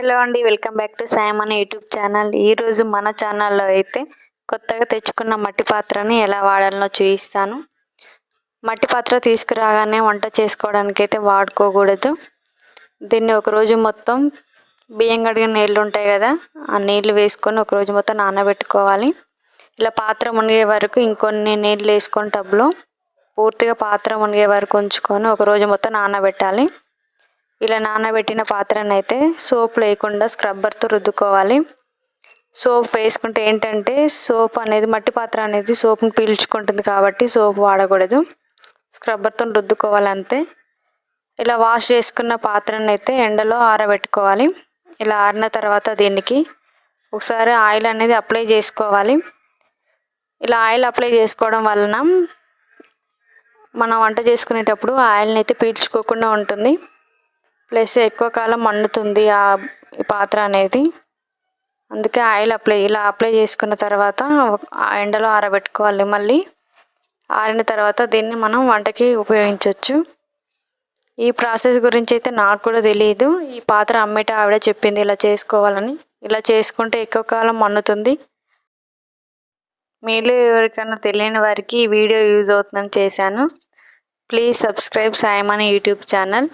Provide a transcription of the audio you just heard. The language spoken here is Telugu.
హలో అండి వెల్కమ్ బ్యాక్ టు అనే యూట్యూబ్ ఛానల్. ఈరోజు మన ఛానల్లో అయితే కొత్తగా తెచ్చుకున్న మట్టి పాత్రని ఎలా వాడాలనో చూపిస్తాను. మట్టి పాత్ర తీసుకురాగానే వంట చేసుకోవడానికి అయితే వాడుకోకూడదు. దీన్ని ఒకరోజు మొత్తం బియ్యం కడిగిన నీళ్ళు ఉంటాయి కదా ఆ నీళ్ళు వేసుకొని ఒకరోజు మొత్తం నానబెట్టుకోవాలి. ఇలా పాత్ర మునిగే వరకు ఇంకొన్ని నీళ్ళు వేసుకొని టబ్లో పూర్తిగా పాత్ర మునిగే వరకు ఉంచుకొని ఒకరోజు మొత్తం నానబెట్టాలి. ఇలా నానబెట్టిన పాత్రను అయితే సోప్ లేకుండా స్క్రబ్బర్తో రుద్దుకోవాలి. సోప్ వేసుకుంటే ఏంటంటే సోప్ అనేది మట్టి పాత్ర అనేది సోప్ని పీల్చుకుంటుంది కాబట్టి సోప్ వాడకూడదు. స్క్రబ్బర్తో రుద్దుకోవాలి అంతే ఇలా వాష్ చేసుకున్న పాత్రను అయితే ఎండలో ఆరబెట్టుకోవాలి. ఇలా ఆరిన తర్వాత దీనికి ఒకసారి ఆయిల్ అనేది అప్లై చేసుకోవాలి. ఇలా ఆయిల్ అప్లై చేసుకోవడం వలన మనం వంట చేసుకునేటప్పుడు ఆయిల్ని అయితే పీల్చుకోకుండా ఉంటుంది. ప్లస్ ఎక్కువ కాలం మండుతుంది ఆ పాత్ర అనేది. అందుకే ఆయిల్ అప్లై ఇలా అప్లై చేసుకున్న తర్వాత ఎండలో ఆరబెట్టుకోవాలి మళ్ళీ. ఆరిన తర్వాత దీన్ని మనం వంటకి ఉపయోగించవచ్చు ఈ ప్రాసెస్ గురించి అయితే నాకు కూడా తెలియదు ఈ పాత్ర అమ్మేట ఆవిడ చెప్పింది ఇలా చేసుకోవాలని. ఇలా చేసుకుంటే ఎక్కువ కాలం మన్నుతుంది మీలో ఎవరికైనా తెలియని వారికి ఈ వీడియో యూజ్ అవుతుందని చేశాను. ప్లీజ్ సబ్స్క్రైబ్ సాయమని యూట్యూబ్ ఛానల్.